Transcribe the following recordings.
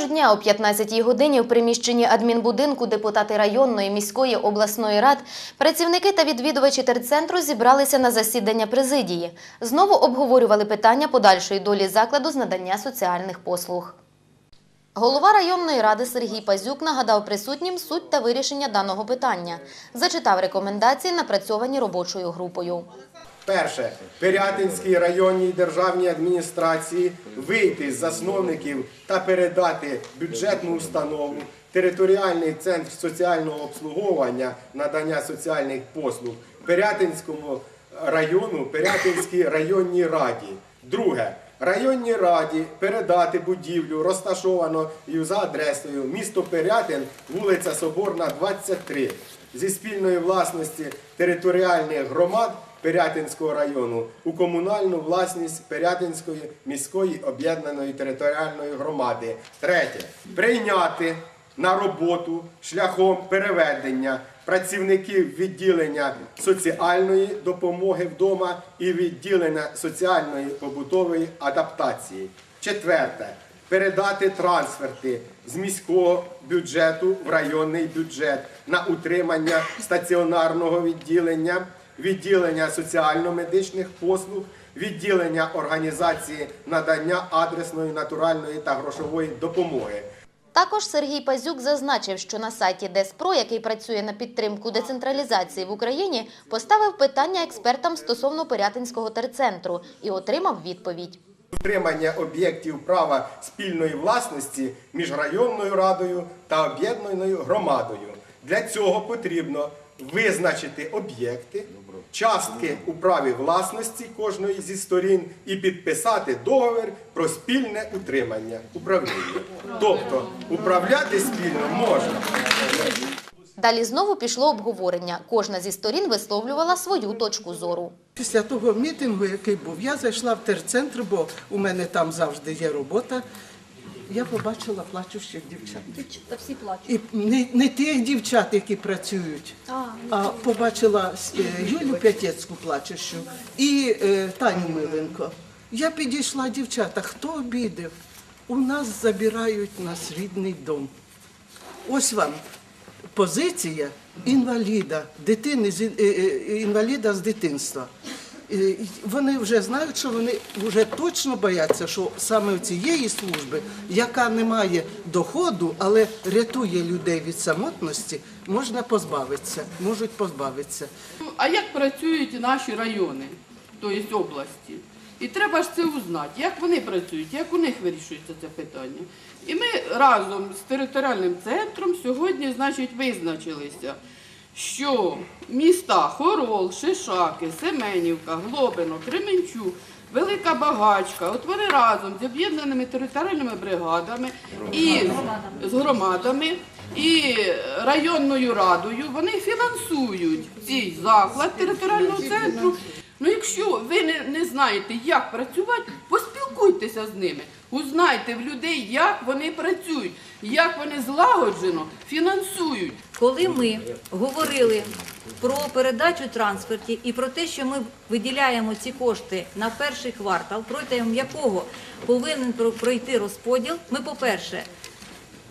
ж дня о 15-й годині в приміщенні адмінбудинку депутати районної, міської, обласної рад, працівники та відвідувачі терцентру зібралися на засідання президії. Знову обговорювали питання подальшої долі закладу з надання соціальних послуг. Голова районної ради Сергій Пазюк нагадав присутнім суть та вирішення даного питання. Зачитав рекомендації, напрацьовані робочою групою. Перше, Пирятинській районній державній адміністрації вийти з засновників та передати бюджетну установу, територіальний центр соціального обслуговування надання соціальних послуг Пирятинському району, Пирятинській районній раді. Друге, районній раді передати будівлю, розташовану за адресою місто Пирятин, вулиця Соборна, 23, зі спільної власності територіальних громад Пирятинського району у комунальну власність Пирятинської міської об'єднаної територіальної громади. Третє. Прийняти на роботу шляхом переведення працівників відділення соціальної допомоги вдома і відділення соціальної побутової адаптації. Четверте. Передати трансферти з міського бюджету в районний бюджет на утримання стаціонарного відділення, відділення соціально-медичних послуг, відділення організації надання адресної, натуральної та грошової допомоги. Також Сергій Пазюк зазначив, що на сайті Деспро, який працює на підтримку децентралізації в Україні, поставив питання експертам стосовно Пирятинського терцентру і отримав відповідь. Утримання об'єктів права спільної власності між районною радою та об'єднаною громадою. Для цього потрібно визначити об'єкти, частки у праві власності кожної зі сторін і підписати договір про спільне утримання управління. Тобто управляти спільно можна. Далі знову пішло обговорення. Кожна зі сторін висловлювала свою точку зору. Після того мітингу, який був, я зайшла в терцентр, бо у мене там завжди є робота. Я побачила плачущих дівчат. Дівчата всі плачуть. І не, не тих дівчат, які працюють, а побачила е, Юлю П'ятецьку плачущу і е, Таню Миленко. Я підійшла, дівчата, хто обідав? У нас забирають нас рідний дом. Ось вам позиція інваліда, дитини з е, е, інваліда з дитинства. Е, Вони вже знають, що вони вже точно бояться, що саме в цієї служби, яка не має доходу, але рятує людей від самотності, можна позбавитися, можуть позбавитися. А як працюють наші райони, тобто області? І треба ж це узнати, як вони працюють, як у них вирішується це питання. І ми разом з територіальним центром сьогодні, значить, визначилися, що міста Хорол, Шишаки, Семенівка, Глобино, Кременчук, Велика Багачка, от вони разом з об'єднаними територіальними бригадами і з громадами і районною радою вони фінансують цей заклад територіального центру. Ну, якщо ви не, не знаєте, як працювати, поспілкуйтеся з ними. Узнайте в людей, як вони працюють, як вони злагоджено фінансують. Коли ми говорили про передачу транспортів і про те, що ми виділяємо ці кошти на перший квартал, протягом якого повинен пройти розподіл, ми, по-перше,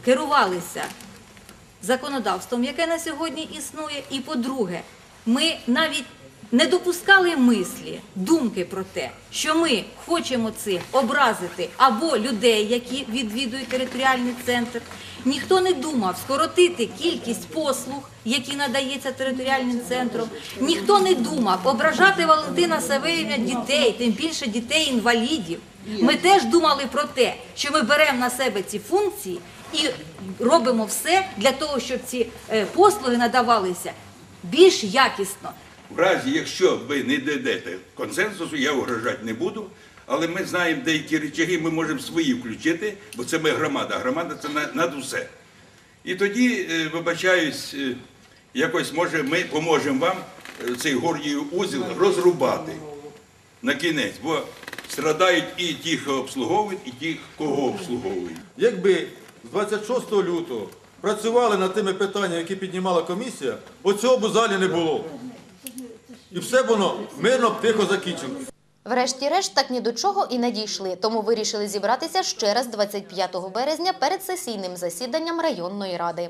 керувалися законодавством, яке на сьогодні існує, і по-друге, ми навіть не допускали мислі, думки про те, що ми хочемо цим образити або людей, які відвідують територіальний центр. Ніхто не думав скоротити кількість послуг, які надається територіальним центром. Ніхто не думав ображати Валентина Савельівна дітей, тим більше дітей-інвалідів. Ми теж думали про те, що ми беремо на себе ці функції і робимо все для того, щоб ці е, послуги надавалися більш якісно. В разі, якщо ви не дійдете консенсусу, я угрожати не буду. Але ми знаємо деякі речаги, ми можемо свої включити, бо це ми громада. Громада це над усе. І тоді, е, вибачаюсь, е, якось може ми поможемо вам е, цей гордію узіл розрубати на кінець, бо страдають і ті, хто обслуговують, і ті, кого обслуговують. Якби з 26 лютого працювали над тими питаннями, які піднімала комісія, оцього б у залі не було. І все воно мирно, тихо закінчилося. Врешті-решт так ні до чого і не дійшли, тому вирішили зібратися ще раз 25 березня перед сесійним засіданням районної ради.